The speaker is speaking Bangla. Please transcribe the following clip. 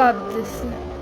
লাভ দিছি